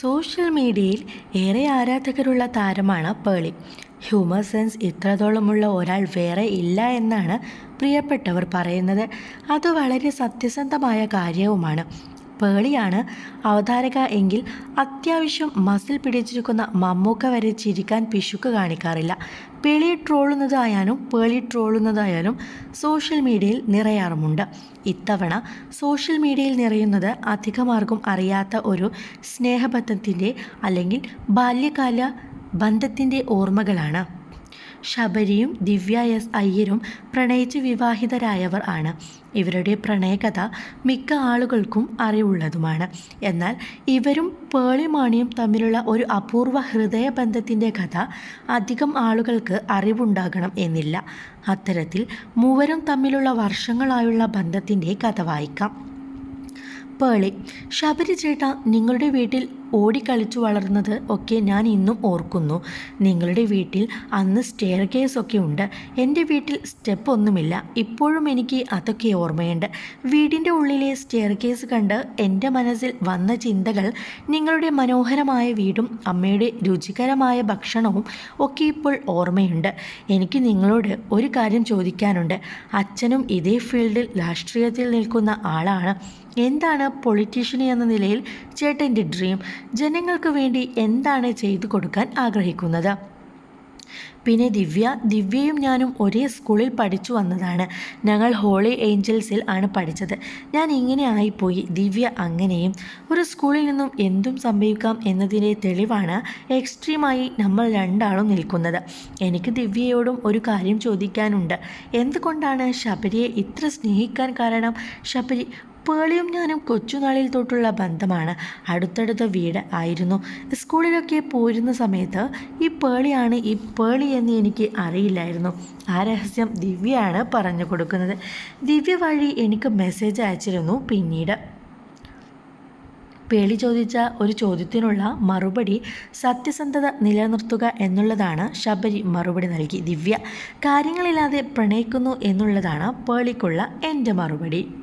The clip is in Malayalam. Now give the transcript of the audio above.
സോഷ്യൽ മീഡിയയിൽ ഏറെ ആരാധകരുള്ള താരമാണ് പേളി. ഹ്യൂമർ സെൻസ് ഇത്രത്തോളമുള്ള ഒരാൾ വേറെ ഇല്ല എന്നാണ് പ്രിയപ്പെട്ടവർ പറയുന്നത്. അത് വളരെ സത്യസന്ധമായ കാര്യവുമാണ്. പേളിയാണ് അവതാരക എങ്കിൽ അത്യാവശ്യം മസിൽ പിടിച്ചിരിക്കുന്ന മമ്മൂക്ക വരെ ചിരിക്കാൻ പിശുക്ക് കാണിക്കാറില്ല. പേളി ട്രോളുന്നതായാലും പേളി ട്രോളുന്നതായാലും സോഷ്യൽ മീഡിയയിൽ നിറയാറുമുണ്ട്. ഇത്തവണ സോഷ്യൽ മീഡിയയിൽ നിറയുന്നത് അധികമാർക്കും അറിയാത്ത ഒരു സ്നേഹബന്ധത്തിന്റെ അല്ലെങ്കിൽ ബാല്യകാല ബന്ധത്തിന്റെ ഓർമ്മകളാണ്. ശബരിയും ദിവ്യ എസ് അയ്യരും പ്രണയിച്ച് വിവാഹിതരായവർ ആണ്. ഇവരുടെ പ്രണയകഥ മിക്ക ആളുകൾക്കും അറിവുള്ളതുമാണ്. എന്നാൽ ഇവരും പേളിമാണിയും തമ്മിലുള്ള ഒരു അപൂർവ ഹൃദയബന്ധത്തിന്റെ കഥ അധികം ആളുകൾക്ക് അറിവുണ്ടാകണം എന്നില്ല. അത്തരത്തിൽ മൂവരും തമ്മിലുള്ള വർഷങ്ങളായുള്ള ബന്ധത്തിന്റെ കഥ വായിക്കാം. പേളി ശബരി ചേട്ട നിങ്ങളുടെ വീട്ടിൽ ഓടിക്കളിച്ചു വളർന്നത് ഒക്കെ ഞാൻ ഇന്നും ഓർക്കുന്നു. നിങ്ങളുടെ വീട്ടിൽ അന്ന് സ്റ്റെയർ ഒക്കെ ഉണ്ട്. എന്റെ വീട്ടിൽ സ്റ്റെപ്പ് ഒന്നുമില്ല. ഇപ്പോഴും എനിക്ക് അതൊക്കെ ഓർമ്മയുണ്ട്. വീടിന്റെ ഉള്ളിലെ സ്റ്റെയർ കേസ് കണ്ട് എന്റെ മനസ്സിൽ വന്ന ചിന്തകൾ നിങ്ങളുടെ മനോഹരമായ വീടും അമ്മയുടെ രുചികരമായ ഭക്ഷണവും ഒക്കെ ഇപ്പോൾ ഓർമ്മയുണ്ട്. എനിക്ക് നിങ്ങളോട് ഒരു കാര്യം ചോദിക്കാനുണ്ട്. അച്ഛനും ഇതേ ഫീൽഡിൽ രാഷ്ട്രീയത്തിൽ നിൽക്കുന്ന ആളാണ്. എന്താണ് പൊളിറ്റീഷ്യൻ എന്ന നിലയിൽ ചേട്ടന്റെ ഡ്രീം ജനങ്ങൾക്ക് വേണ്ടി എന്താണ് ചെയ്തു കൊടുക്കാൻ ആഗ്രഹിക്കുന്നത്? പിന്നെ ദിവ്യ ദിവ്യയും ഞാനും ഒരേ സ്കൂളിൽ പഠിച്ചു വന്നതാണ്. ഞങ്ങൾ ഹോളി ഏഞ്ചൽസിൽ ആണ് പഠിച്ചത്. ഞാൻ ഇങ്ങനെ ആയിപ്പോയി. ദിവ്യ അങ്ങനെയും ഒരു സ്കൂളിൽ നിന്നും എന്തും സംഭവിക്കാം എന്നതിന്റെ തെളിവാണ് എക്സ്ട്രീമായി നമ്മൾ രണ്ടാളും നിൽക്കുന്നത്. എനിക്ക് ദിവ്യയോടും ഒരു കാര്യം ചോദിക്കാനുണ്ട്. എന്തുകൊണ്ടാണ് ശബരിയെ ഇത്ര സ്നേഹിക്കാൻ കാരണം? ശബരി പേളിയും ഞാനും കൊച്ചുനാളിൽ തൊട്ടുള്ള ബന്ധമാണ്. അടുത്തടുത്ത വീട് ആയിരുന്നു. സ്കൂളിലൊക്കെ പോരുന്ന സമയത്ത് ഈ പേളിയാണ് ഈ പേളി എന്ന് എനിക്ക് അറിയില്ലായിരുന്നു. ആ രഹസ്യം ദിവ്യയാണ് പറഞ്ഞു കൊടുക്കുന്നത്. ദിവ്യ വഴി എനിക്ക് മെസ്സേജ് അയച്ചിരുന്നു. പിന്നീട് പേളി ചോദിച്ച ഒരു ചോദ്യത്തിനുള്ള മറുപടി സത്യസന്ധത നിലനിർത്തുക എന്നുള്ളതാണ് ശബരി മറുപടി നൽകി. ദിവ്യ കാര്യങ്ങളില്ലാതെ പ്രണയിക്കുന്നു എന്നുള്ളതാണ് പേളിക്കുള്ള എന്റെ മറുപടി.